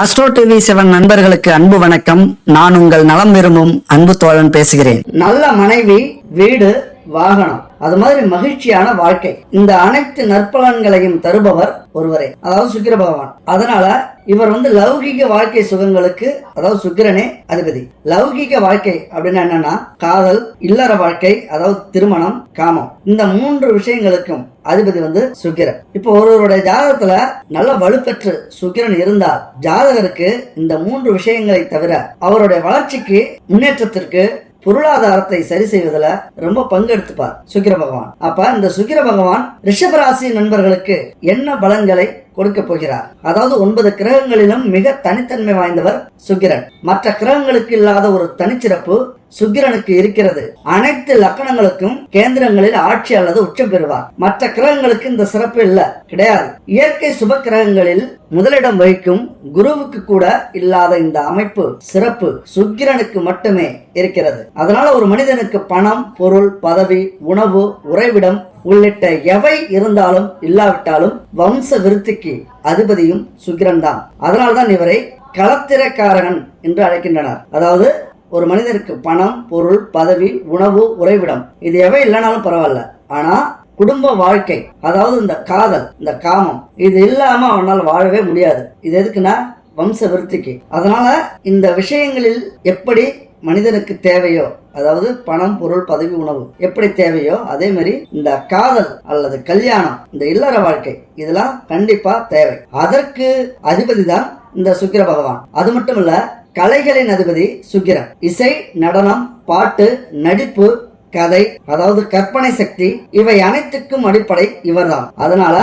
Astro TV seven நண்பர்களுக்கு அன்பு வணக்கம். நான் உங்கள் நலம் விரும்பும் அன்பு தோழன் பேசுகிறேன். நல்ல மனைவி வீடு வாகனம். அது மாதிரி மகிழ்ச்சியான வாழ்க்கை. இந்த அனைத்து நற்பலன்களையும் தருபவர் ஒருவரே. அதாவது சுக்கிர பகவான். அதனால இவர் வந்து லௌகிக வாழ்க்கை சுகங்களுக்கு அதாவது சுக்கிரனே அதிபதி. லௌகிக வாழ்க்கை அப்படின்னா என்னன்னா காதல் இல்லற வாழ்க்கை அதாவது திருமணம் காமம். இந்த மூன்று விஷயங்களுக்கும் அதிபதி வந்து சுக்கிரன். இப்போ ஒருவருடைய ஜாதகத்துல நல்ல வலுப்பெற்று சுக்கிரன் இருந்தால் ஜாதகருக்கு இந்த மூன்று விஷயங்களை தவிர அவருடைய வளர்ச்சிக்கு முன்னேற்றத்திற்கு பொருளாதாரத்தை சரி செய்வதில் ரொம்ப பங்கெடுத்துப்பார் சுக்கிர பகவான். அப்ப இந்த சுக்கிர பகவான் ரிஷபராசி நண்பர்களுக்கு என்ன பலன்களை கொடுக்க போகிறார்? அதாவது ஒன்பது கிரகங்களிலும் மிக தனித்தன்மை வாய்ந்தவர் சுக்கிரன். மற்ற கிரகங்களுக்கு இல்லாத ஒரு தனிச்சிறப்பு சுக்கிரனுக்கு இருக்கிறது. அனைத்து லக்கணங்களுக்கும் கேந்திரங்களில் ஆட்சி அல்லது உச்சம் பெறுவார். மற்ற கிரகங்களுக்கு இந்த சிறப்பு இல்ல கிடையாது. இயற்கை சுப கிரகங்களில் முதலிடம் வகிக்கும் குருவுக்கு கூட இல்லாத இந்த அமைப்பு சிறப்பு சுக்கிரனுக்கு மட்டுமே இருக்கிறது. அதனால ஒரு மனிதனுக்கு பணம் பொருள் பதவி உணவு உறைவிடம் உள்ளிட்ட எவை இருந்தாலும் இல்லாவிட்டாலும் வம்ச விருத்திக்கு அதிபதியும் சுக்கிரன் தான் அதனால்தான் இவரை களத்திரக்காரகன் என்று அழைக்கின்றனர். அதாவது ஒரு மனிதனுக்கு பணம் பொருள் பதவி உணவு உறைவிடம். இது எவை இல்லைனாலும் பரவாயில்ல. ஆனா குடும்ப வாழ்க்கை அதாவது இந்த காதல் இந்த காமம் இது இல்லாம அவனால் வாழவே முடியாது. இது எதுக்குன்னா வம்ச விருத்திக்கு அதனால இந்த விஷயங்களில் எப்படி மனிதனுக்கு தேவையோ அதாவது பணம் பொருள் பதவி உணவு எப்படி தேவையோ அதே மாதிரி இந்த காதல் அல்லது கல்யாணம் இந்த இல்லற வாழ்க்கை இதெல்லாம் கண்டிப்பா தேவை. அதற்கு அதிபதி தான் இந்த சுக்கிர பகவான். அது மட்டும் இல்ல கலைகளின் அதிபதி சுக்கிரன். இசை நடனம் பாட்டு நடிப்பு கதை அதாவது கற்பனை சக்தி இவை அனைத்துக்கும் அடிப்படை இவர்தான். அதனால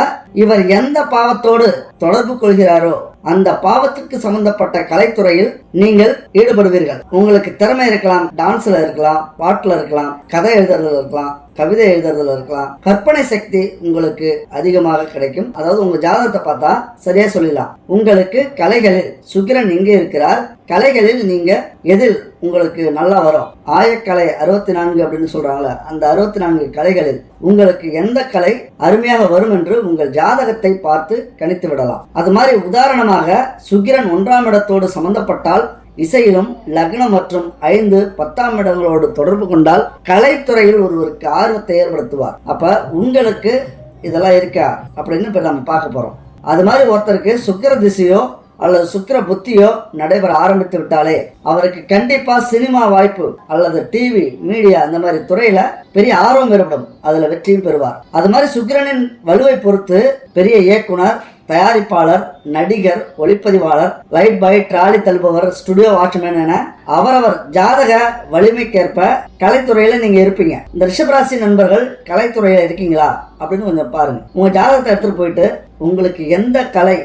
இவர் எந்த பாவத்தோடு தொடர்பு கொள்கிறாரோ அந்த பாவத்துக்கு சம்பந்தப்பட்ட கலைத்துறையில் நீங்கள் ஈடுபடுவீர்கள். உங்களுக்கு திறமை இருக்கலாம் டான்ஸ்ல இருக்கலாம் பாட்டுல இருக்கலாம் கதை எழுதுறதுல இருக்கலாம் கவிதை எழுதுறதுல இருக்கலாம். கற்பனை சக்தி உங்களுக்கு அதிகமாக கிடைக்கும். அதாவது உங்க ஜாதகத்தை பார்த்தா சரியா சொல்லிடலாம். உங்களுக்கு கலைகளில் சுக்கிரன் எங்கே இருக்கிறார்? கலைகளில் நீங்க எதில் உங்களுக்கு நல்லா வரும்? ஆயக்கலை அறுபத்தி நான்கு அப்படின்னு சொல்றாங்களே அந்த அறுபத்தி நான்கு கலைகளில் உங்களுக்கு எந்த கலை அருமையாக வரும் என்று உங்கள் ஜாதகத்தை பார்த்து கணித்து விடலாம். அது மாதிரி உதாரணமாக சுக்கிரன் ஒன்றாம் இடத்தோடு சம்பந்தப்பட்டால் இசையிலும் லக்னம் மற்றும் ஐந்து பத்தாம் இடங்களோடு தொடர்பு கொண்டால் கலைத்துறையில் ஒருவருக்கு ஆர்வத்தை ஏற்படுத்துவார். அப்ப உங்களுக்கு இதெல்லாம் இருக்கா? அப்படின்னு இப்ப நம்ம பார்க்க போறோம். அது மாதிரி ஒருத்தருக்கு சுக்கிர திசையோ அல்லது சுக்கிர புத்தியோ நடைபெற ஆரம்பித்து விட்டாலே அவருக்கு கண்டிப்பா சினிமா வாய்ப்பு அல்லது டிவி மீடியா அந்த மாதிரி துறையில பெரிய ஆர்வம் ஏற்படும். அதுல வெற்றியும் பெறுவார். அது மாதிரி சுக்கிரனின் வலுவை பொறுத்து பெரிய இயக்குனர் தயாரிப்பாளர் நடிகர் ஒளிப்பதிவாளர் லைட் பாய் டிராலி தள்ளுபவர் ஸ்டுடியோ வாட்ச்மேன் என அவரவர் ஜாதக வலிமைக்கேற்ப கலைத்துறையில நீங்க இருப்பீங்க. இந்த ரிஷபராசி நண்பர்கள் கலைத்துறையில இருக்கீங்களா? அப்படின்னு கொஞ்சம் பாருங்க. உங்க ஜாதகத்தை எடுத்துட்டு போயிட்டு உங்களுக்கு எந்த கலை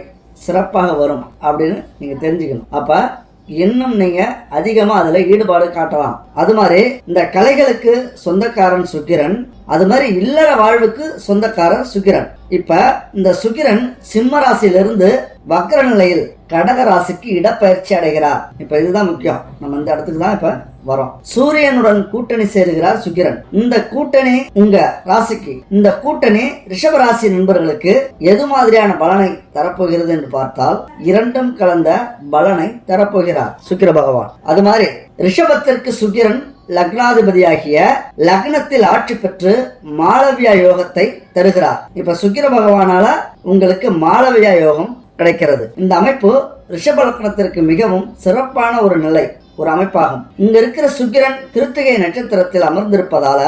சிறப்பாக வரும் அப்படின்னு நீங்க தெரிஞ்சுக்கணும். அப்ப இன்னும் நீங்க அதிகமா அதுல ஈடுபாடு காட்டலாம். அது மாதிரி இந்த கலைகளுக்கு சொந்தக்காரன் சுக்கிரன் அது மாதிரி இல்லற வாழ்வுக்கு சொந்தக்காரர் சுக்கிரன். இப்ப இந்த சுக்கிரன் சிம்ம ராசியிலிருந்து வக்கர நிலையில் கடக ராசிக்கு இடப்பெயர்ச்சி அடைகிறார். இப்ப இதுதான் முக்கியம். நம்ம இந்த இடத்துக்கு தான் இப்ப வரோம். சூரியனுடன் கூட்டணி சேருகிறார் சுக்கிரன். இந்த கூட்டணி உங்க ராசிக்கு இந்த கூட்டணி ரிஷப ராசி நண்பர்களுக்கு எது மாதிரியான பலனை தரப்போகிறது என்று பார்த்தால் இரண்டும் கலந்த பலனை தரப்போகிறார் சுக்கிர பகவான். அது மாதிரி ரிஷபத்திற்கு சுக்கிரன் லக்னாதிபதியாகிய லக்னத்தில் ஆட்சி பெற்று மாளவியா யோகத்தை தருகிறார். இப்ப சுக்கிர பகவானால உங்களுக்கு மாளவியா யோகம் கிடைக்கிறது. இந்த அமைப்பு ரிஷப லக்னத்திற்கு மிகவும் சிறப்பான ஒரு நிலை ஒரு அமைப்பாகும். இங்க இருக்கிற சுக்கிரன் கிருத்திகை நட்சத்திரத்தில் அமர்ந்திருப்பதால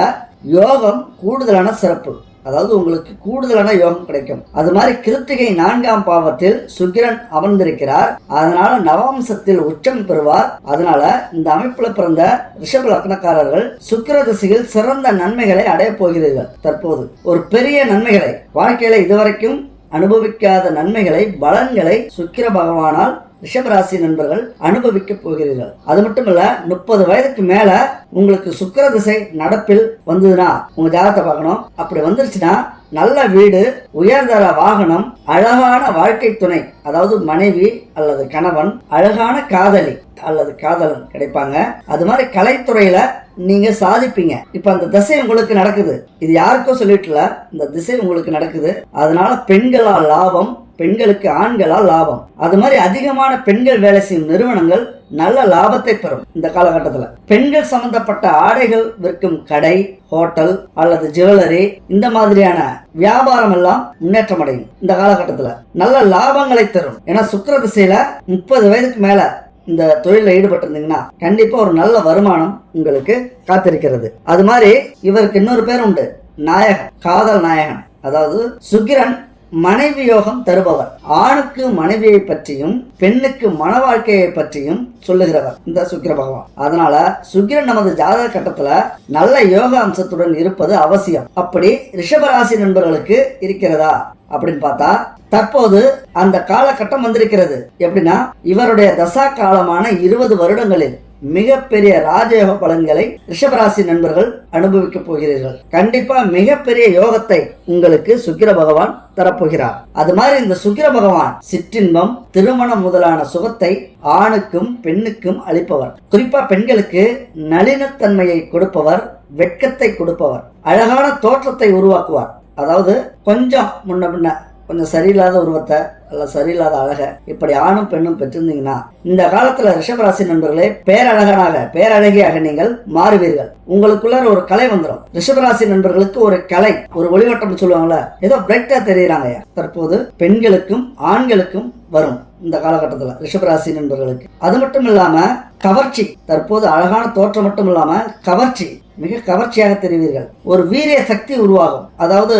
யோகம் கூடுதலான சிறப்பு. அதாவது உங்களுக்கு கூடுதலான யோகம் கிடைக்கும். அது மாதிரி கிருத்திகை நான்காம் பாவத்தில் சுக்கிரன் அமர்ந்திருக்கிறார். அதனால நவம்சத்தில் உச்சம் பெறுவார். அதனால இந்த அமைப்புல பிறந்த ரிஷப லக்னக்காரர்கள் சுக்கிர திசையில் சிறந்த நன்மைகளை அடைய போகிறீர்கள் தற்போது. ஒரு பெரிய நன்மைகளை வாழ்க்கையில இதுவரைக்கும் அனுபவிக்காத நன்மைகளை பலன்களை சுக்கிர பகவானால் ரிஷபராசி நண்பர்கள் அனுபவிக்க போகிறீர்கள். அது மட்டும் இல்ல முப்பது வயதுக்கு மேல உங்களுக்கு சுக்கிர திசை நடப்பில் வந்ததுன்னா உங்க ஜாதகத்தை பார்க்கணும். அப்படி வந்துருச்சுன்னா நல்ல வீடு உயர்தர வாகனம் அழகான வாழ்க்கை துணை அதாவது மனைவி அல்லது கணவன் அழகான காதலி அல்லது காதலன் கிடைப்பாங்க. அது மாதிரி கலைத்துறையில நீங்க சாதிப்பீங்க. இப்ப அந்த திசை உங்களுக்கு நடக்குது. இது யாருக்கும் சொல்லிட்டுல இந்த திசை உங்களுக்கு நடக்குது. அதனால பெண்களால் லாபம் பெண்களுக்கு ஆண்களால் லாபம். அது மாதிரி அதிகமான பெண்கள் வேலை செய்யும் நிறுவனங்கள் நல்ல லாபத்தை பெறும் இந்த காலகட்டத்தில். பெண்கள் சம்பந்தப்பட்ட ஆடைகள் விற்கும் கடை ஹோட்டல் அல்லது ஜுவல்லரி இந்த மாதிரியான வியாபாரம் எல்லாம் முன்னேற்றம் அடையும் இந்த காலகட்டத்தில். நல்ல லாபங்களை தரும். ஏன்னா சுக்கர திசையில முப்பது வயதுக்கு மேல இந்த தொழிலில் ஈடுபட்டிருந்தீங்கன்னா கண்டிப்பா ஒரு நல்ல வருமானம் உங்களுக்கு காத்திருக்கிறது. அது மாதிரி இவருக்கு இன்னொரு பேர் உண்டு. நாயகன். காதல் நாயகன். அதாவது சுக்கிரன் மனைவி யோகம் தருபவர். ஆணுக்கு மனைவியை பற்றியும் பெண்ணுக்கு மன வாழ்க்கையை பற்றியும் சொல்லுகிறவர். இந்த சுக்கிர பகவான். அதனால சுக்கிரன் நமது ஜாதக கட்டத்துல நல்ல யோக அம்சத்துடன் இருப்பது அவசியம். அப்படி ரிஷபராசி நண்பர்களுக்கு இருக்கிறதா அப்படின்னு பார்த்தா தற்போது அந்த காலகட்டம் வந்திருக்கிறது. எப்படின்னா இவருடைய தசா காலமான இருபது வருடங்களில் மிகப்பெரிய ராஜயோக பலன்களை ரிஷபராசி நண்பர்கள் அனுபவிக்க போகிறீர்கள். கண்டிப்பா மிகப்பெரிய யோகத்தை உங்களுக்கு சுக்கிர பகவான் தரப்போகிறார். அது மாதிரி இந்த சுக்கிர பகவான் சிற்றின்பம் திருமணம் முதலான சுகத்தை ஆணுக்கும் பெண்ணுக்கும் அளிப்பவர். குறிப்பா பெண்களுக்கு நளினத்தன்மையை கொடுப்பவர் வெட்கத்தை கொடுப்பவர் அழகான தோற்றத்தை உருவாக்குவார். அதாவது கொஞ்சம் முன்ன பின்ன கொஞ்சம் சரியில்லாத உருவத்தை அல்ல சரியில்லாத அழகை இப்படி ஆணும் பெண்ணும் பெற்றிருந்தீங்கன்னா இந்த காலத்துல ரிஷபராசி நண்பர்களே பேரழகனாக பேரழகியாக நீங்கள் மாறுவீர்கள். உங்களுக்குள்ள ஒரு கலை வந்துடும் ரிஷபராசி நண்பர்களுக்கு ஒரு கலை ஒரு ஒளிவட்டம் சொல்லுவாங்களே ஏதோ பிரைட்டா தெரியறாங்க தற்போது பெண்களுக்கும் ஆண்களுக்கும் வரும் இந்த காலகட்டத்தில் ரிஷபராசி நண்பர்களுக்கு. அது மட்டும் இல்லாம கவர்ச்சி தற்போது அழகான தோற்றம் மட்டும் இல்லாம கவர்ச்சி மிக கவர்ச்சியாக தெரிவீர்கள். ஒரு வீரிய சக்தி உருவாகும். அதாவது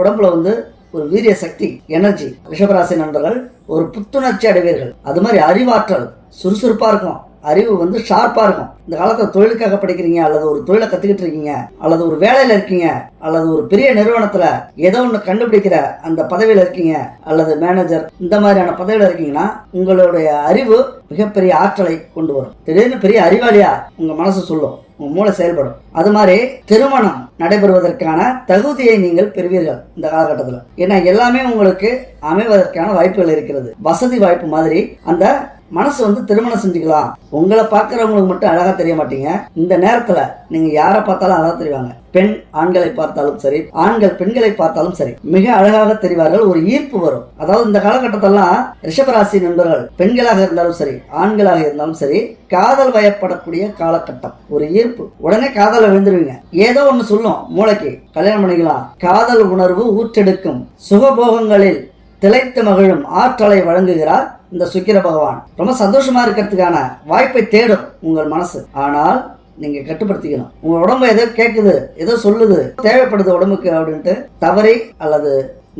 உடம்புல வந்து ஒரு வீரிய சக்தி எனர்ஜி ரிஷபராசி நண்பர்கள் ஒரு புத்துணர்ச்சி அடைவீர்கள். அது மாதிரி அறிவாற்றல் சுறுசுறுப்பா இருக்கும். அறிவு வந்து ஷார்ப்பாக இருக்கும். இந்த காலத்தில் தொழிலுக்காக படிக்கிறீங்க அல்லது ஒரு தொழிலை கற்றுக்கிட்டு இருக்கீங்க அல்லது ஒரு வேலையில் இருக்கீங்க அல்லது ஒரு பெரிய நிறுவனத்தில் ஏதோ ஒன்று கண்டுபிடிக்கிற அந்த பதவியில் இருக்கீங்க அல்லது மேனேஜர் இந்த மாதிரியான பதவியில் இருக்கீங்கன்னா உங்களுடைய அறிவு மிகப்பெரிய ஆற்றலை கொண்டு வரும். திடீர்னு பெரிய அறிவாளியா உங்கள் மனசு சொல்லும் உங்கள் மூளை செயல்படும். அது மாதிரி திருமணம் நடைபெறுவதற்கான தகுதியை நீங்கள் பெறுவீர்கள் இந்த காலகட்டத்தில். ஏன்னா எல்லாமே உங்களுக்கு அமைவதற்கான வாய்ப்புகள் இருக்கிறது. வசதி வாய்ப்பு மாதிரி அந்த மனசு வந்து திருமணம் செஞ்சுக்கலாம். உங்களை பார்க்குறவங்களுக்கு மட்டும் அழகாக தெரிய மாட்டீங்க. இந்த நேரத்தில் நீங்கள் யாரை பார்த்தாலும் அழகாக தெரிவாங்க. பெண் ஆண்களை பார்த்தாலும் சரி ஆண்கள் பெண்களை பார்த்தாலும் சரி மிக அழகாக தெரிவார்கள் ஒரு ஈர்ப்பு வரும். அதாவது இந்த காலகட்டத்தெல்லாம் ரிஷபராசி நண்பர்கள் பெண்களாக இருந்தாலும் சரி ஆண்களாக இருந்தாலும் சரி காதல் வயப்படக்கூடிய காலகட்டம் ஒரு ஈர்ப்பு. உடனே காதல விழுந்துருவீங்க. ஏதோ ஒன்று சொல்லும் மூளைக்கு. கல்யாணம் பண்ணிக்கலாம். காதல் உணர்வு ஊற்றெடுக்கும். சுகபோகங்களில் திளைத்து மகிழும் ஆற்றலை வழங்குகிறார் இந்த சுக்கிர பகவான். ரொம்ப சந்தோஷமா இருக்கிறதுக்கான வாய்ப்பை தேடும் உங்கள் மனசு. ஆனால் நீங்க கட்டுப்படுத்திக்கணும். உங்க உடம்பு ஏதோ கேட்குது ஏதோ சொல்லுது தேவைப்படுது உடம்புக்கு அப்படின்ட்டு தவறி அல்லது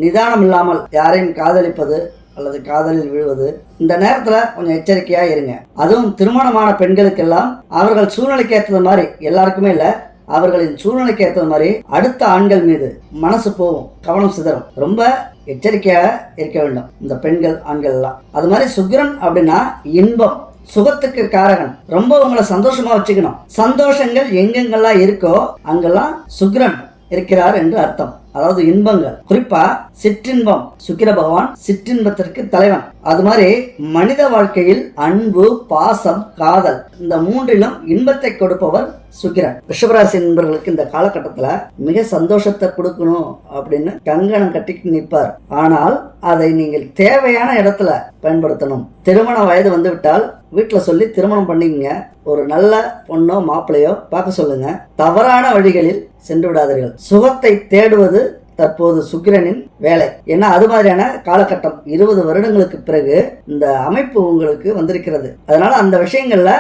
நிதானம் இல்லாமல் யாரையும் காதலிப்பது அல்லது காதலில் விழுவது இந்த நேரத்துல கொஞ்சம் எச்சரிக்கையா இருங்க. அதுவும் திருமணமான பெண்களுக்கெல்லாம் அவர்கள் சூழ்நிலைக்கு ஏற்றது மாதிரி எல்லாருக்குமே இல்லை. அவர்களின் சூழ்நிலைக்கு ஏற்ற மாதிரி அடுத்த ஆண்கள் மீது மனசு போகும் கவனம் சிதறும். ரொம்ப எச்சரிக்கையாக இருக்க வேண்டும் இந்த பெண்கள் ஆண்கள் எல்லாம் அது மாதிரி சுக்கிரன் அப்படின்னா இன்பம். சுகத்துக்கு காரகன். ரொம்ப உங்களை சந்தோஷமா வச்சுக்கணும். சந்தோஷங்கள் எங்கெங்கெல்லாம் இருக்கோ அங்கெல்லாம் சுக்கிரன். இருக்கிறார் என்று அர்த்தம். அதாவது இன்பங்கள். குறிப்பா சிற்றின்பம். சுக்கிர பகவான் சிற்றின்பத்திற்கு தலைவன். அது மாதிரி மனித வாழ்க்கையில் அன்பு பாசம் காதல் இந்த மூன்றிலும் இன்பத்தை கொடுப்பவர் சுக்கிரன். ரிஷபராசி நண்பர்களுக்கு இந்த காலகட்டத்துல மிக சந்தோஷத்தை கொடுக்கணும் அப்படின்னு கங்கணம் கட்டிட்டு நிற்பார். ஆனால் அதை நீங்கள் தேவையான இடத்துல பயன்படுத்தணும். திருமண வயது வந்துவிட்டால் வீட்டில் சொல்லி திருமணம் பண்ணிக்கங்க. ஒரு நல்ல பொண்ணோ மாப்பிள்ளையோ பார்க்க சொல்லுங்க. தவறான வழிகளில் சென்று விடாதீர்கள். சுகத்தை தேடுவது தற்போது சுக்கிரனின் வேலை. ஏன்னா அது மாதிரியான காலகட்டம் இருபது வருடங்களுக்கு பிறகு இந்த அமைப்பு உங்களுக்கு வந்திருக்கிறது. அதனால அந்த விஷயங்கள்ல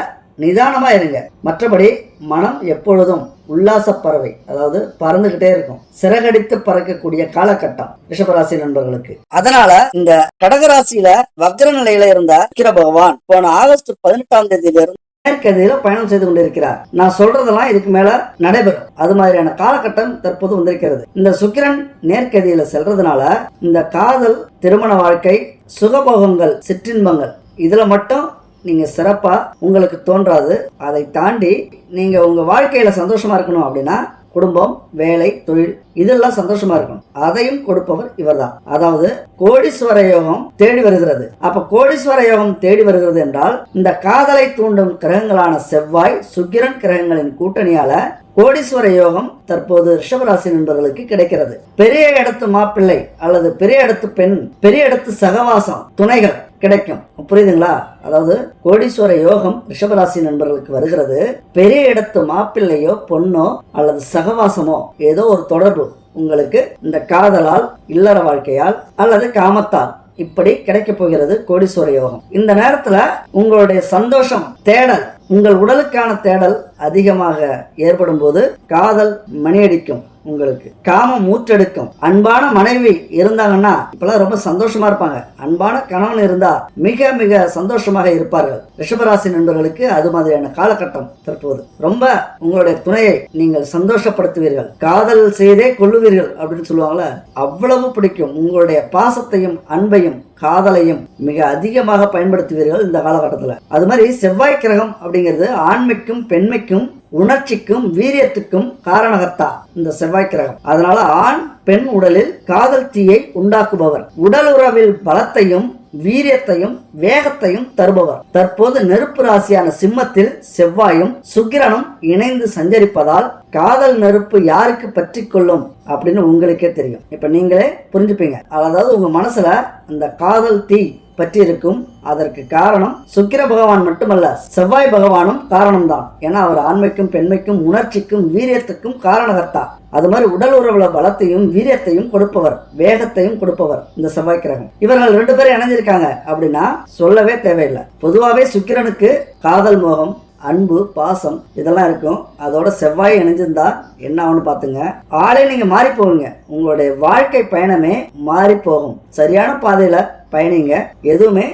நிதானமாக இருங்க. மற்றபடி மனம் எப்பொழுதும் உல்லாச பறவை. அதாவது பறந்துகிட்டே இருக்கும். சிறகடித்து பறக்கக்கூடிய காலகட்டம் ரிஷபராசி நண்பர்களுக்கு. அதனால இந்த கடகராசியில வக்ர நிலையில இருந்த சுக்கிர பகவான் போன ஆகஸ்ட் பதினெட்டாம் தேதியிலிருந்து மேற்கதியில பயணம் செய்து கொண்டிருக்கிறார். நான் சொல்றதெல்லாம் இதுக்கு மேல நடைபெறும். அது மாதிரியான காலகட்டம் தற்போது வந்திருக்கிறது. இந்த சுக்கிரன் நேர்கதியில செல்றதுனால இந்த காதல் திருமண வாழ்க்கை சுகபோகங்கள் சிற்றின்பங்கள் இதுல மட்டும் நீங்க சிறப்பா உங்களுக்கு தோன்றாது. அதை தாண்டி நீங்க உங்க வாழ்க்கையில சந்தோஷமா இருக்கணும் அப்படின்னா குடும்பம் வேலை தொழில் இதெல்லாம் சந்தோஷமா இருக்கணும். அதையும் கொடுப்பவர் இவர்தான். அதாவது கோடீஸ்வர யோகம் தேடி வருகிறது. அப்ப கோடீஸ்வர யோகம் தேடி வருகிறது என்றால் இந்த காதலை தூண்டும் கிரகங்களான செவ்வாய் சுக்கிரன் கிரகங்களின் கூட்டணியால கோடீஸ்வர யோகம் தற்போது ரிஷபராசி நண்பர்களுக்கு கிடைக்கிறது. பெரிய இடத்து மாப்பிள்ளை அல்லது பெரிய இடத்து பெண் பெரிய இடத்து சகவாசம் துணைகள் கிடைக்கும். புரியுதுங்களா? அதாவது கோடீஸ்வர யோகம் ரிஷபராசி நண்பர்களுக்கு வருகிறது. பெரிய இடத்து மாப்பிள்ளையோ பொண்ணோ அல்லது சகவாசமோ ஏதோ ஒரு தொடர்பு உங்களுக்கு இந்த காதலால் இல்லற வாழ்க்கையால் அல்லது காமத்தால் இப்படி கிடைக்க போகிறது கோடீஸ்வர யோகம். இந்த நேரத்துல உங்களுடைய சந்தோஷம் தேடல் உங்கள் உடலுக்கான தேடல் அதிகமாக ஏற்படும் போது காதல் மணியடிக்கும் உங்களுக்கு. காமம் மூற்றெடுக்கும். அன்பான மனைவி இருந்தாங்கன்னா இப்பெல்லாம் ரொம்ப சந்தோஷமா இருப்பாங்க. அன்பான கணவன் இருந்தா மிக மிக சந்தோஷமாக இருப்பார்கள். ரிஷபராசி நண்பர்களுக்கு அது மாதிரியான காலகட்டம் தற்போது. ரொம்ப உங்களுடைய துணையை நீங்கள் சந்தோஷப்படுத்துவீர்கள். காதல் செய்தே கொள்ளுவீர்கள் அப்படின்னு சொல்லுவாங்களே அவ்வளவு பிடிக்கும். உங்களுடைய பாசத்தையும் அன்பையும் காதலையும் மிக அதிகமாக பயன்படுத்துவீர்கள் இந்த காலகட்டத்தில். அது மாதிரி செவ்வாய் கிரகம் அப்படிங்கிறது ஆண்மைக்கும் பெண்மைக்கும் உணர்ச்சிக்கும் வீரியத்துக்கும் காரணகர்த்தா இந்த செவ்வாய் கிரகம். அதனால ஆண் பெண் உடலில் காதல் தீயை உண்டாக்குபவர். உடல் உறவில் பலத்தையும் வீரியத்தையும் வேகத்தையும் தருபவர். தற்போது நெருப்பு ராசியான சிம்மத்தில் செவ்வாயும் சுக்கிரனும் இணைந்து சஞ்சரிப்பதால் காதல் நெருப்பு யாருக்கு பற்றி கொள்ளும் அப்படின்னு உங்களுக்கே தெரியும். இப்ப நீங்களே புரிஞ்சுப்பீங்க. அதாவது உங்க மனசுல அந்த காதல் தீ பற்றியிருக்கும். அதற்கு காரணம் சுக்கிர பகவான் மட்டுமல்ல செவ்வாய் பகவானும் காரணம்தான். ஏன்னா அவர் ஆண்மைக்கும் பெண்மைக்கும் உணர்ச்சிக்கும் வீரியத்துக்கும் காரணகர்த்தா. அது மாதிரி உடல் உறவுல பலத்தையும் வீரியத்தையும் கொடுப்பவர் வேகத்தையும் கொடுப்பவர் இந்த செவ்வாய் கிரகம். இவர்கள் ரெண்டு பேரும் இணைஞ்சிருக்காங்க அப்படின்னா சொல்லவே தேவையில்லை. பொதுவாகவே சுக்கிரனுக்கு காதல் மோகம் அன்பு பாசம் இதெல்லாம் இருக்கும். அதோட செவ்வாய் இணைஞ்சிருந்தா என்ன ஆகும்னு பார்த்துங்க. ஆளே நீங்க மாறி போவீங்க உங்களுடைய வாழ்க்கை பயணமே மாறி போகும். சரியான பாதையில பயணிங்க. எதுவுமே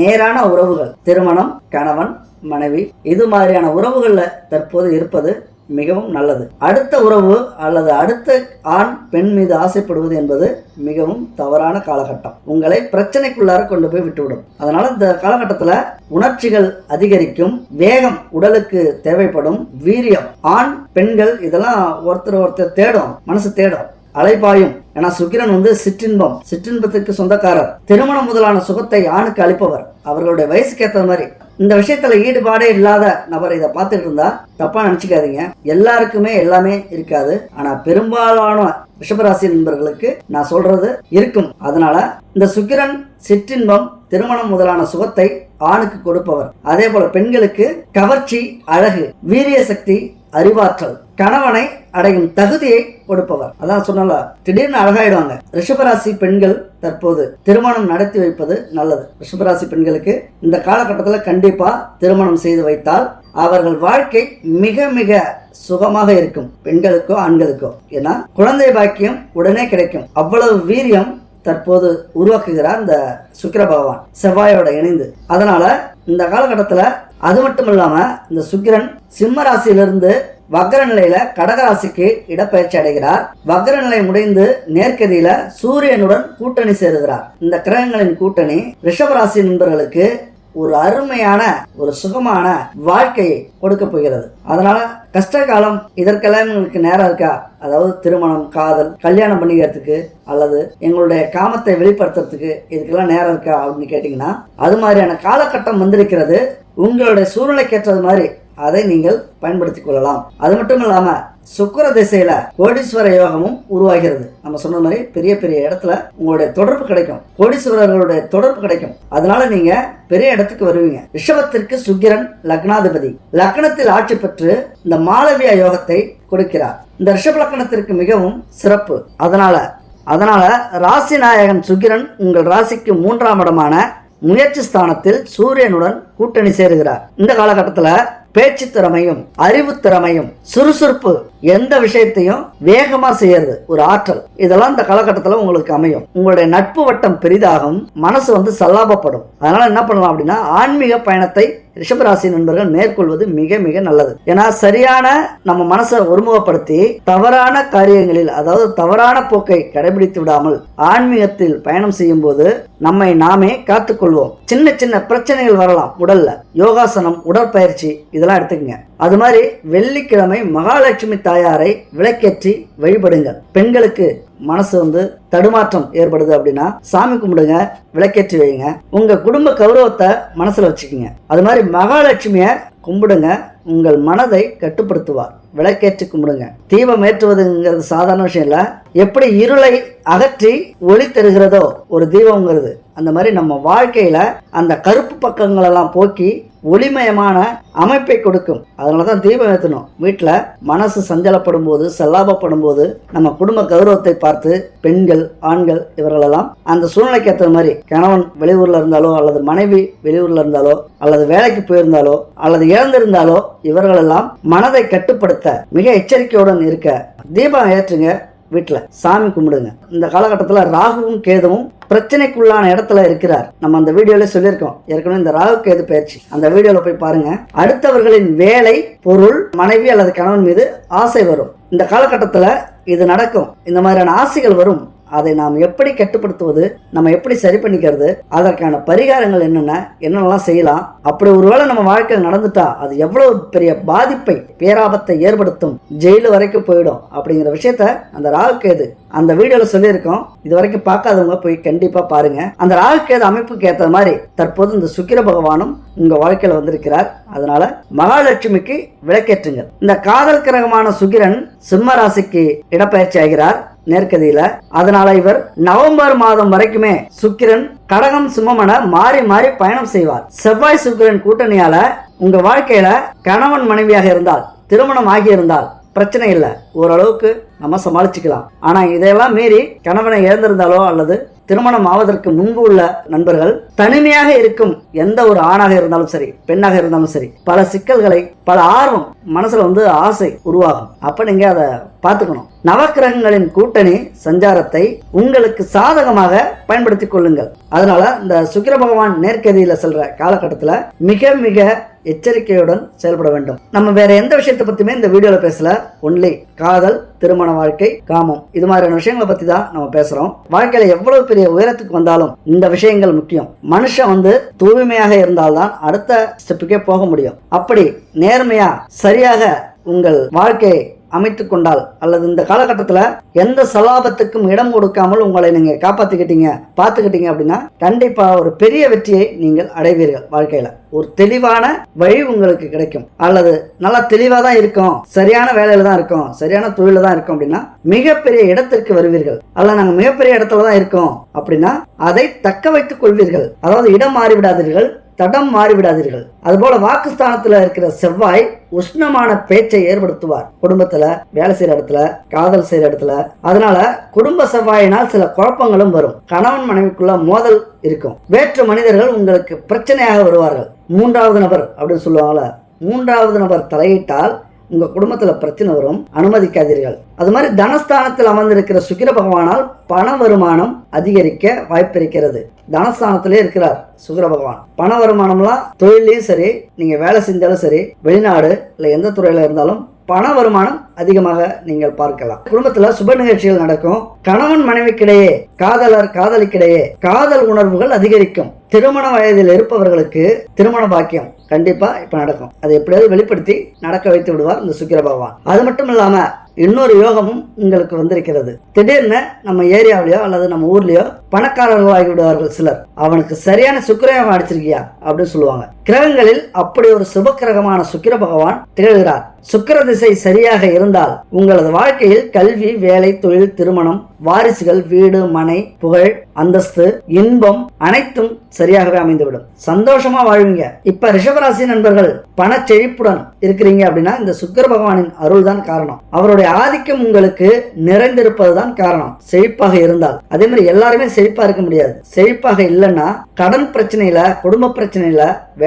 நேரான உறவுகள். திருமணம் கணவன் மனைவி இது மாதிரியான உறவுகளில் தற்போது இருப்பது மிகவும் நல்லது. அடுத்த உறவு அல்லது அடுத்த ஆண் பெண் மீது ஆசைப்படுவது என்பது மிகவும் தவறான காலகட்டம். உங்களை பிரச்சனைக்குள்ளார கொண்டு போய் விட்டுவிடும். அதனால இந்த காலகட்டத்தில் உணர்ச்சிகள் அதிகரிக்கும் வேகம் உடலுக்கு தேவைப்படும் வீரியம் ஆண் பெண்கள் இதெல்லாம் ஒருத்தர் ஒருத்தர் தேடும் மனசு தேடும் அலைபாயும். ஏன்னா சுக்கிரன் வந்து சிற்றின்பம் சிற்றின்பத்துக்கு சொந்தக்காரர். திருமணம் முதலான சுகத்தை ஆணுக்கு அளிப்பவர். அவர்களுடைய வயசுக்கு ஏற்ற மாதிரி இந்த விஷயத்துல ஈடுபாடே இல்லாத நபர் இதை பார்த்துட்டு இருந்தா தப்பா நினைச்சுக்காதீங்க. எல்லாருக்குமே எல்லாமே இருக்காது. ஆனா பெரும்பாலான ரிஷபராசி நண்பர்களுக்கு நான் சொல்றது இருக்கும். அதனால இந்த சுக்கிரன் சிற்றின்பம் திருமணம் முதலான சுகத்தை ஆணுக்கு கொடுப்பவர். அதே போல பெண்களுக்கு கவர்ச்சி அழகு வீரிய சக்தி அறிவாற்றல். கணவனை அடையும் தகுதியை கொடுப்பவர். அதான் சொன்னால திடீர்னு அழகாயிடுவாங்க. ரிஷபராசி பெண்கள் தற்போது திருமணம் நடத்தி வைப்பது நல்லது. ரிஷபராசி பெண்களுக்கு இந்த காலகட்டத்தில் கண்டிப்பா திருமணம் செய்து வைத்தால் அவர்கள் வாழ்க்கை மிக மிக சுகமாக இருக்கும். பெண்களுக்கோ ஆண்களுக்கோ. ஏன்னா குழந்தை பாக்கியம் உடனே கிடைக்கும். அவ்வளவு வீரியம் தற்போது உருவாக்குகிறார் இந்த சுக்கர பகவான் செவ்வாயோட இணைந்து. அதனால இந்த காலகட்டத்தில் அது மட்டும் இல்லாம இந்த சுக்கிரன் சிம்ம ராசியிலிருந்து வக்ர நிலையில கடகராசிக்கு இடப்பெயர்ச்சி அடைகிறார். வக்ர நிலை முடிந்து நேர்கதியில சூரியனுடன் கூட்டணி சேருகிறார். இந்த கிரகங்களின் கூட்டணி ரிஷபராசி நண்பர்களுக்கு ஒரு அருமையான ஒரு சுகமான வாழ்க்கையை கொடுக்க போகிறது. அதனால கஷ்ட காலம் இதற்கெல்லாம் எங்களுக்கு நேரம் இருக்கா? அதாவது திருமணம் காதல் கல்யாணம் பண்ணிக்கிறதுக்கு அல்லது எங்களுடைய காமத்தை வெளிப்படுத்துறதுக்கு இதுக்கெல்லாம் நேரம் இருக்கா அப்படின்னு கேட்டிங்கன்னா அது மாதிரியான காலகட்டம் வந்திருக்கிறது. உங்களுடைய சூழ்நிலைக்கேற்றது மாதிரி அதை நீங்கள் பயன்படுத்திக் கொள்ளலாம். அது மட்டும் இல்லாம சுக்கர திசையில கோடீஸ்வர யோகமும் உருவாகிறது. நம்ம சொன்ன மாதிரி பெரிய பெரிய இடத்துல உங்களுடைய தொடர்பு கிடைக்கும். கோடீஸ்வரர்களுடைய தொடர்பு கிடைக்கும். அதனால நீங்க பெரிய இடத்துக்கு வருவீங்க. ரிஷபத்திற்கு சுக்கிரன் லக்னாதிபதி. லக்னத்தில் ஆட்சி பெற்று இந்த மாளவியா யோகத்தை கொடுக்கிறார். இந்த ரிஷப லக்னத்திற்கு மிகவும் சிறப்பு. அதனால அதனால ராசி நாயகன் சுக்கிரன் உங்கள் ராசிக்கு மூன்றாம் இடமான முயற்சி ஸ்தானத்தில் சூரியனுடன் கூட்டணி சேருகிறார். இந்த காலகட்டத்தில் பேச்சு திறமையும் அறிவு திறமையும் சுறுசுறுப்பு எந்த விஷயத்தையும் வேகமா செய்யறது ஒரு ஆற்றல். இதெல்லாம் இந்த காலகட்டத்தில் உங்களுக்கு அமையும். உங்களுடைய நட்பு வட்டம் பெரிதாகும் மனசு வந்து சல்லாபப்படும். அதனால என்ன பண்ணலாம் அப்படின்னா ஆன்மீக பயணத்தை ரிஷபராசி நண்பர்கள் மேற்கொள்வது மிக மிக நல்லது. ஏன்னா சரியான நம்ம மனசை ஒருமுகப்படுத்தி தவறான காரியங்களில் அதாவது தவறான போக்கை கடைபிடித்து விடாமல் ஆன்மீகத்தில் பயணம் செய்யும் போது நம்மை நாமே காத்துக்கொள்வோம். சின்ன சின்ன பிரச்சனைகள் வரலாம். உடல்ல. யோகாசனம் உடற்பயிற்சி இதெல்லாம் எடுத்துக்கங்க. அது மாதிரி வெள்ளிக்கிழமை மகாலட்சுமி தாயாரை விளக்கேற்றி வழிபடுங்கள். பெண்களுக்கு மனசு வந்து தடுமாற்றம் ஏற்படுது அப்படின்னா சாமி கும்பிடுங்க விளக்கேற்றி வைங்க. உங்க குடும்ப கௌரவத்தை மனசுல வச்சுக்கோங்க. அது மாதிரி மகாலட்சுமிய கும்பிடுங்க உங்கள் மனதை கட்டுப்படுத்துவார். விளக்கேற்றி கும்பிடுங்க. தீபம் ஏற்றுவதுங்கிறது சாதாரண விஷயம் இல்லை. எப்படி இருளை அகற்றி ஒளி தருகிறதோ ஒரு தீபம்ங்கிறது. அந்த மாதிரி நம்ம வாழ்க்கையில அந்த கருப்பு பக்கங்களெல்லாம் போக்கி ஒளிமயமான அமைப்பை கொடுக்கும். அதனால தான் தீபம் ஏற்றணும் வீட்டில் மனசு சஞ்சலப்படும் போது செல்லாபப்படும் போது நம்ம குடும்ப கௌரவத்தை பார்த்து பெண்கள் ஆண்கள் இவர்களெல்லாம் அந்த சூழ்நிலைக்கு ஏற்ற மாதிரி கணவன் வெளியூரில் இருந்தாலோ அல்லது மனைவி வெளியூரில் இருந்தாலோ அல்லது வேலைக்கு போயிருந்தாலோ அல்லது இழந்திருந்தாலோ இவர்களெல்லாம் மனதை கட்டுப்படுத்த மிக எச்சரிக்கையுடன் இருக்க. தீபம் ஏற்றுங்க வீட்டில் சாமி கும்பிடுங்க. இந்த காலகட்டத்தில் ராகுவும் கேதுவும் பிரச்சனைக்குள்ளான இடத்துல இருக்கிறார். நம்ம அந்த வீடியோல சொல்லியிருக்கோம். ஏற்கனவே இந்த ராகு கேது பயிற்சி? அந்த வீடியோல போய் பாருங்க. அடுத்தவர்களின் வேலை பொருள் மனைவி அல்லது கணவன் மீது ஆசை வரும். இந்த காலகட்டத்தில் இது நடக்கும். இந்த மாதிரியான ஆசைகள் வரும். அதை நாம் எப்படி கட்டுப்படுத்துவது நம்ம எப்படி சரி பண்ணிக்கிறது அதற்கான பரிகாரங்கள் என்னென்ன என்னென்னலாம் செய்யலாம் அப்படி ஒருவேளை நம்ம வாழ்க்கையில் நடந்துட்டா அது எவ்வளவு பெரிய பாதிப்பை பேராபத்தை ஏற்படுத்தும் ஜெயிலு வரைக்கும் போயிடும் அப்படிங்கிற விஷயத்த அந்த ராகுகேது அந்த வீடியோவில் சொல்லியிருக்கோம். இது வரைக்கும் பார்க்காதவங்க போய் கண்டிப்பாக பாருங்க. அந்த ராகுகேது அமைப்புக்கு ஏற்ற மாதிரி தற்போது இந்த சுக்கிர பகவானும் உங்க வாழ்க்கையில் வந்திருக்கிறார். அதனால மகாலட்சுமிக்கு விளக்கேற்றுங்கள். இந்த காதல் கிரகமான சுக்கிரன் சிம்ம ராசிக்கு இடப்பெயர்ச்சி ஆகிறார். நேர்கதியில. அதனால இவர் நவம்பர் மாதம் வரைக்குமே சுக்கிரன் கடகம் சிம்மமென மாறி மாறி பயணம் செய்வார். செவ்வாய் சுக்கிரன் கூட்டணியால உங்க வாழ்க்கையில கணவன் மனைவியாக இருந்தால் திருமணம் ஆகியிருந்தால் பிரச்சனை இல்லை. ஓரளவுக்கு நம்ம சமாளிச்சுக்கலாம். ஆனா இதையெல்லாம் மீறி கணவனை இழந்திருந்தாலோ அல்லது திருமணம் ஆவதற்கு முன்பு உள்ள நண்பர்கள் தனிமையாக இருக்கும் எந்த ஒரு ஆணாக இருந்தாலும் சரி பெண்ணாக இருந்தாலும் சரி பல சிக்கல்களை பல ஆர்வம் மனசுல வந்து ஆசை உருவாகும். அப்ப நீங்க அதை பார்த்துக்கணும். நவக்கிரகங்களின் கூட்டணி சஞ்சாரத்தை உங்களுக்கு சாதகமாக பயன்படுத்திக் கொள்ளுங்கள். அதனால இந்த சுக்கிர பகவான் நேர்கதியில செல்ற காலகட்டத்தில் மிக மிக எச்சரிக்கையுடன் செயல்பட வேண்டும். நம்ம வேற எந்த விஷயத்தை பத்தியுமே இந்த வீடியோல பேசல. ஒன்லி காதல் திருமண வாழ்க்கை காமம். இது மாதிரியான விஷயங்களை பத்தி தான் நம்ம பேசுறோம். வாழ்க்கையில எவ்வளவு பெரிய உயரத்துக்கு வந்தாலும் இந்த விஷயங்கள் முக்கியம். மனுஷன் வந்து தூய்மையாக இருந்தால்தான் அடுத்த ஸ்டெப்புக்கே போக முடியும். அப்படி நேர்மையா சரியாக உங்கள் வாழ்க்கையை அமைத்து கொண்டால் அல்லது இந்த காலகட்டத்தில் எந்த சலாபத்துக்கும் இடம் கொடுக்காமல் உங்களை நீங்கள் காப்பாற்றிக்கிட்டீங்க பார்த்துக்கிட்டீங்க அப்படின்னா கண்டிப்பாக ஒரு பெரிய வெற்றியை நீங்கள் அடைவீர்கள் வாழ்க்கையில். ஒரு தெளிவான வழி உங்களுக்கு கிடைக்கும். அல்லது நல்லா தெளிவாக தான் இருக்கும் சரியான வேலையில தான் இருக்கும் சரியான தொழில தான் இருக்கும் அப்படின்னா மிகப்பெரிய இடத்திற்கு வருவீர்கள். அல்ல நாங்கள் மிகப்பெரிய இடத்துல தான் இருக்கோம் அப்படின்னா அதை தக்க வைத்துக் கொள்வீர்கள். அதாவது இடம் மாறிவிடாதீர்கள் தடம் மாறிவிடாதீர்கள். அதுபோல வாக்குஸ்தானத்துல இருக்கிற செவ்வாய் உஷ்ணமான பேச்சை ஏற்படுத்துவார். குடும்பத்துல வேலை செய்யற இடத்துல காதல் செய்யற இடத்துல. அதனால குடும்ப செவ்வாயினால் சில குழப்பங்களும் வரும். கணவன் மனைவிக்குள்ள மோதல் இருக்கும். வேற்று மனிதர்கள் உங்களுக்கு பிரச்சனையாக வருவார்கள். மூன்றாவது நபர் அப்படின்னு சொல்லுவாங்கல்ல மூன்றாவது நபர் தலையிட்டால் உங்க குடும்பத்துல பிரச்சனை வரும் அனுமதிக்காதீர்கள். அது மாதிரி தனஸ்தானத்தில் அமர்ந்திருக்கிற சுக்கிர பகவானால் பண வருமானம் அதிகரிக்க வாய்ப்பு இருக்கிறது. தனஸ்தானத்திலே இருக்கிறார் சுக்கிர பகவான். பண வருமானம்லாம் தொழிலையும் சரி நீங்க வேலை செஞ்சாலும் சரி வெளிநாடு இல்லை எந்த துறையில இருந்தாலும் பண வருமானம் அதிகமாக நீங்கள் பார்க்கலாம். குடும்பத்துல சுப நிகழ்ச்சிகள் நடக்கும். கணவன் மனைவிக்கிடையே காதலர் காதலிக்கிடையே காதல் உணர்வுகள் அதிகரிக்கும். திருமண வயதில் இருப்பவர்களுக்கு திருமண பாக்கியம் கண்டிப்பா இப்ப நடக்கும். அதை எப்படியாவது வெளிப்படுத்தி நடக்க வைத்து விடுவார் இந்த சுக்கிர பகவான். அது மட்டும் இல்லாம இன்னொரு யோகமும் உங்களுக்கு வந்திருக்கிறது. திடீர்னு நம்ம ஏரியாவிலயோ அல்லது நம்ம ஊர்லயோ பணக்காரர்கள் விடுவார்கள் சிலர். அவனுக்கு சரியான சுக்கிரயோகம் அடிச்சிருக்கியா அப்படின்னு சொல்லுவாங்க. கிரகங்களில் அப்படி ஒரு சுப கிரகமான சுக்கிர பகவான் திகழ்கிறார். சுக்கிர திசை சரியாக இருந்தால் உங்களது வாழ்க்கையில் கல்வி வேலை தொழில் திருமணம் வாரிசுகள் வீடு மனை புகழ் அந்தஸ்து இன்பம் அனைத்தும் சரியாகவே அமைந்துவிடும். சந்தோஷமா வாழ்வீங்க. இப்ப ரிஷபராசி நண்பர்கள் பண செழிப்புடன் இருக்கிறீங்க அப்படின்னா இந்த சுக்கர பகவானின் அருள் தான் காரணம். அவருடைய ஆதிக்கம் உங்களுக்கு நிறைந்திருப்பதுதான் காரணம். செழிப்பாக இருந்தால். அதே மாதிரி எல்லாருமே செழிப்பா இருக்க முடியாது. செழிப்பாக இல்லைன்னா கடன் பிரச்சனையில குடும்ப பிரச்சனையில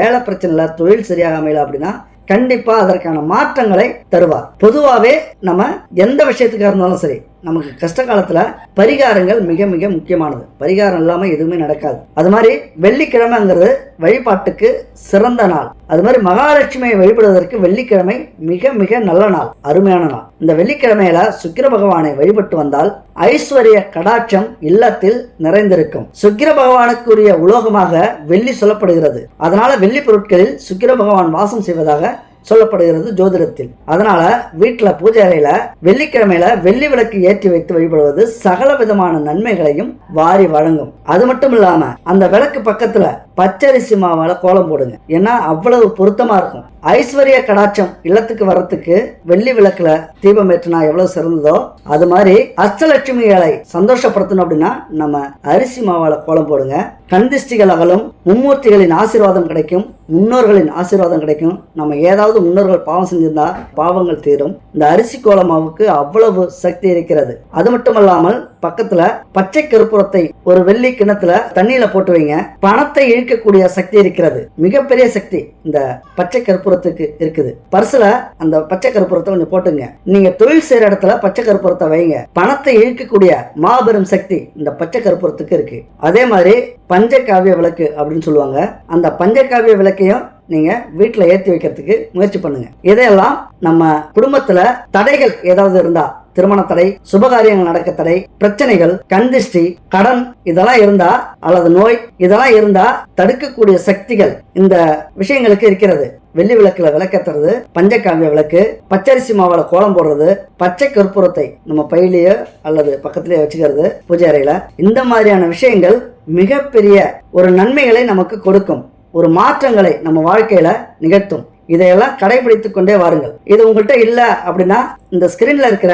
வேலை பிரச்சனையில தொழில் சரியாக அமையல அப்படின்னா கண்டிப்பா அதற்கான மாற்றங்களை தருவார். பொதுவாகவே நம்ம எந்த விஷயத்துக்காக இருந்தாலும் சரி நமக்கு கஷ்ட காலத்தில் பரிகாரங்கள் மிக மிக முக்கியமானது. பரிகாரம் இல்லாமல் எதுவுமே நடக்காது. அது மாதிரி வெள்ளிக்கிழமைங்கிறது வழிபாட்டுக்கு சிறந்த நாள். அது மாதிரி மகாலட்சுமியை வழிபடுவதற்கு வெள்ளிக்கிழமை மிக மிக நல்ல நாள் அருமையான நாள். இந்த வெள்ளிக்கிழமையில சுக்கிர பகவானை வழிபட்டு வந்தால் ஐஸ்வர்ய கடாட்சம் இல்லத்தில் நிறைந்திருக்கும். சுக்கிர பகவானுக்குரிய உலோகமாக வெள்ளி சொல்லப்படுகிறது. அதனால வெள்ளி பொருட்களில் சுக்கிர பகவான் வாசம் செய்வதாக சொல்லப்படுகிறது ஜோதிடத்தில். அதனால வீட்டுல பூஜை அறையில வெள்ளிக்கிழமையில வெள்ளி விளக்கு ஏற்றி வைத்து வழிபடுவது சகல விதமான நன்மைகளையும் வாரி வழங்கும். அது மட்டும் இல்லாம அந்த விளக்கு பக்கத்துல பச்சரிசி மாவால கோலம் போடுங்க. ஏன்னா அவ்வளவு பொருத்தமா இருக்கும். ஐஸ்வர்ய கடாட்சம் இல்லத்துக்கு வர்றதுக்கு வெள்ளி விளக்குல தீபம் ஏற்றினா எவ்வளவு சிறந்ததோ அது மாதிரி அஷ்டலட்சுமி ஏழை சந்தோஷப்படுத்தணும் அப்படின்னா நம்ம அரிசி மாவால கோலம் போடுங்க. கந்திஷ்டிகள் அகலும் மும்மூர்த்திகளின் ஆசீர்வாதம் கிடைக்கும் முன்னோர்களின் ஆசீர்வாதம் கிடைக்கும். நம்ம ஏதாவது முன்னோர்கள் பாவம் செஞ்சிருந்தா பாவங்கள் தீரும். இந்த அரிசி கோலமாவுக்கு அவ்வளவு சக்தி இருக்கிறது. அது மட்டுமல்லாமல் பக்கத்துல பச்சை கருப்புறத்தை ஒரு வெள்ளி கிணத்துல தண்ணியில போட்டு வைங்க. பணத்தை இழுக்கக்கூடிய சக்தி இருக்கிறது. மிகப்பெரிய சக்தி. இந்த பச்சை கற்பூரத்துக்கு இருக்குது. பர்சுல அந்த பச்சை கற்பூரத்தை கொஞ்சம் போட்டுங்க. நீங்க தொழில் செய்யற இடத்துல பச்சை கற்பூரத்தை வைங்க. பணத்தை இழுக்கக்கூடிய மாபெரும் சக்தி இந்த பச்சை கற்பூரத்துக்கு இருக்கு. அதே மாதிரி பஞ்சகாவிய விளக்கு அப்படின்னு சொல்லுவாங்க. அந்த பஞ்சகாவிய விளக்கையும் நீங்க வீட்டுல ஏத்தி வைக்கிறதுக்கு முயற்சி பண்ணுங்க. இதையெல்லாம் நம்ம குடும்பத்துல தடைகள் ஏதாவது இருந்தா திருமண தடை சுபகாரியங்கள் நடக்க தடை பிரச்சனைகள் கண்திஷ்டி கடன் இதெல்லாம் இருந்தா அல்லது நோய் இதெல்லாம் இருந்தா தடுக்கக்கூடிய சக்திகள் இந்த விஷயங்களுக்கு இருக்கிறது. வெள்ளி விளக்குல விளக்கத்துறது பஞ்சகாவிய விளக்கு பச்சரிசி மாவுல கோலம் போடுறது பச்சை கற்பூரத்தை நம்ம பையிலேயோ அல்லது பக்கத்திலேயே வச்சுக்கிறது பூஜை அறையில. இந்த மாதிரியான விஷயங்கள் மிகப்பெரிய ஒரு நன்மைகளை நமக்கு கொடுக்கும். ஒரு மாற்றங்களை நம்ம வாழ்க்கையில நிகழ்த்தும். இதையெல்லாம் கடைபிடித்துக் கொண்டே வாருங்கள். இது உங்கள்கிட்ட இல்ல அப்படின்னா இந்த ஸ்கிரீன்ல இருக்கிற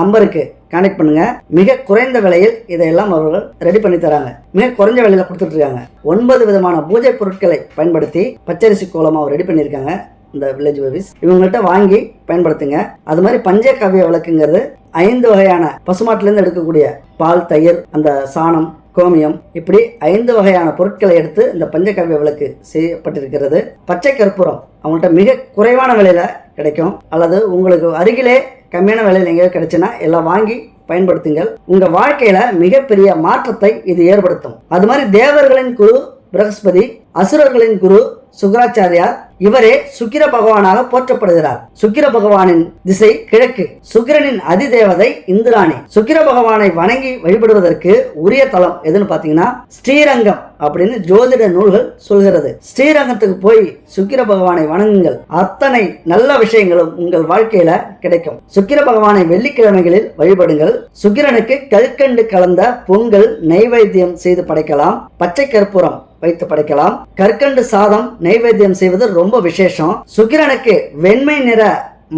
நம்பருக்கு கனெக்ட் பண்ணுங்க. மிக குறைந்த விலையில் இதையெல்லாம் அவர்கள் ரெடி பண்ணி தராங்க. மிக குறைஞ்ச விலையில கொடுத்துட்டு இருக்காங்க. ஒன்பது விதமான பூஜை பொருட்களை பயன்படுத்தி பச்சரிசி கோலமாவை ரெடி பண்ணியிருக்காங்க. இந்த வில்லேஜ் பேபிஸ் இவங்கள்ட்ட வாங்கி பயன்படுத்துங்க. அது மாதிரி பஞ்சகாவிய விளக்குங்கிறது ஐந்து வகையான பசுமாட்டிலேருந்து எடுக்கக்கூடிய பால் தயிர் அந்த சாணம் கோமியம் இப்படி ஐந்து வகையான பொருட்களை எடுத்து இந்த பஞ்சகாவிய விளக்கு செய்யப்பட்டிருக்கிறது. பச்சை கற்பூரம் அவங்கள்ட்ட மிக குறைவான விலையில கிடைக்கும். அல்லது உங்களுக்கு அருகிலே கம்மியான விலையில் எங்கேயாவது கிடைச்சுன்னா எல்லாம் வாங்கி பயன்படுத்துங்கள். உங்க வாழ்க்கையில மிகப்பெரிய மாற்றத்தை இது ஏற்படுத்தும். அது மாதிரி தேவர்களின் குழு பிரகஸ்பதி அசுரர்களின் குரு சுக்கராச்சாரியார் இவரே சுக்கிர பகவானாக போற்றப்படுகிறார். சுக்கிர பகவானின் திசை கிழக்கு. சுக்கிரனின் அதிதேவதை இந்திராணி. சுக்கிர பகவானை வணங்கி வழிபடுவதற்கு உரிய தலம் எதுன்னு பாத்தீங்கன்னா ஸ்ரீரங்கம் அப்படின்னு ஜோதிட நூல்கள் சொல்கிறது. ஸ்ரீரங்கத்துக்கு போய் சுக்கிர பகவானை வணங்குங்கள். அத்தனை நல்ல விஷயங்களும் உங்கள் வாழ்க்கையில கிடைக்கும். சுக்கிர பகவானை வெள்ளிக்கிழமைகளில் வழிபடுங்கள். சுக்கிரனுக்கு கல்கண்டு கலந்த பொங்கல் நைவேத்தியம் செய்து படைக்கலாம். பச்சை கற்பூரம் வைத்து படைக்கலாம். கற்கண்டு சாதம் நைவேத்தியம் செய்வது ரொம்ப விசேஷம். சுக்கிரனுக்கு வெண்மை நிற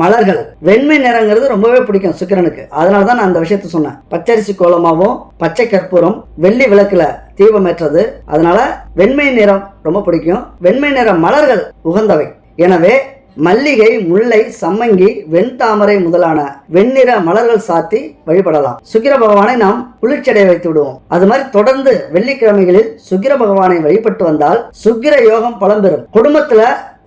மலர்கள். வெண்மை நிறங்கிறது ரொம்பவே பிடிக்கும் சுக்கிரனுக்கு. அதனால தான் நான் அந்த விஷயத்த சொன்னேன். பச்சரிசி கோலமாகவும் பச்சை கற்பூரம் வெள்ளி விளக்குல தீபம் ஏற்றது. அதனால வெண்மை நிறம் ரொம்ப பிடிக்கும். வெண்மை நிற மலர்கள் உகந்தவை. எனவே மல்லிகை முல்லை சம்மங்கி வெண்தாமரை முதலான வெண்ணிற மலர்கள் சாத்தி வழிபடலாம். சுக்கிர பகவானை நாம் குளிர்ச்சடைய வைத்து விடுவோம். அது மாதிரி தொடர்ந்து வெள்ளிக்கிழமைகளில் சுக்கிர பகவானை வழிபட்டு வந்தால் சுக்கிர யோகம் பலம் பெறும். குடும்பத்துல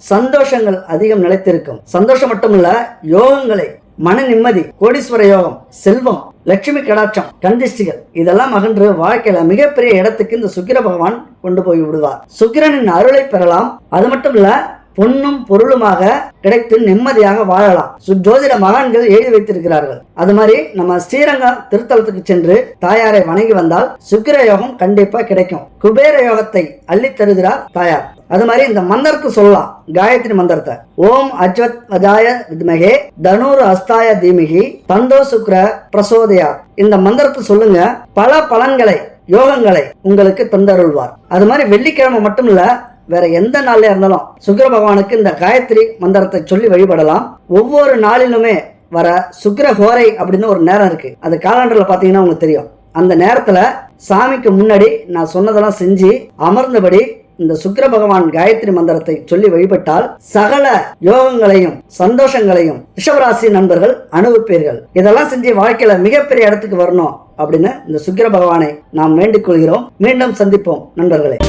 சந்தோஷங்கள் அதிகம் நிலைத்திருக்கும். சந்தோஷம் மட்டுமல்ல யோகங்களை மன நிம்மதி கோடீஸ்வர யோகம் செல்வம் லட்சுமி கடாட்சம் கந்திஷ்டிகள் இதெல்லாம் அகன்று வாழ்க்கையில மிகப்பெரிய இடத்துக்கு இந்த சுக்கிர பகவான் கொண்டு போய் விடுவார். சுக்கிரனின் அருளை பெறலாம். அது மட்டும் இல்ல பொன்னும் பொருளுமாக கிடைத்து நிம்மதியாக வாழலாம். சுஜோதிட மகான்கள் எழுதி வைத்திருக்கிறார்கள். அது மாதிரி நம்ம ஸ்ரீரங்கம் திருத்தலத்துக்கு சென்று தாயாரை வணங்கி வந்தால் சுக்கிர யோகம் கண்டிப்பா கிடைக்கும். குபேர யோகத்தை அள்ளி தருகிறார் தாயார். அது மாதிரி இந்த மந்திரத்தை சொல்லலாம் காயத்ரி மந்திரத்தை. ஓம் அஜ்வத் அஜாய வித்மகே தனுர் அஸ்தாய தீமிகி தந்தோ சுக்ர பிரசோதயா. இந்த மந்திரத்தை சொல்லுங்க பல பலன்களை யோகங்களை உங்களுக்கு தந்தருள்வார். அது மாதிரி வெள்ளிக்கிழமை மட்டும் இல்ல வேற எந்த நாளில் இருந்தாலும் சுக்கர பகவானுக்கு இந்த காயத்ரி மந்திரத்தை சொல்லி வழிபடலாம். ஒவ்வொரு நாளிலுமே வர சுக்கர ஹோரை அப்படின்னு ஒரு நேரம் இருக்கு. அது காலண்டர்ல பாத்தீங்கன்னா உங்களுக்கு தெரியும். அந்த நேரத்துல சாமிக்கு முன்னாடி நான் சொன்னதெல்லாம் செஞ்சு அமர்ந்தபடி இந்த சுக்கர பகவான் காயத்ரி மந்திரத்தை சொல்லி வழிபட்டால் சகல யோகங்களையும் சந்தோஷங்களையும் ரிஷபராசி நண்பர்கள் அனுபவிப்பீர்கள். இதெல்லாம் செஞ்சு வாழ்க்கையில மிகப்பெரிய இடத்துக்கு வரணும் அப்படின்னு இந்த சுக்கர பகவானை நாம் வேண்டிக் கொள்கிறோம். மீண்டும் சந்திப்போம் நண்பர்களே.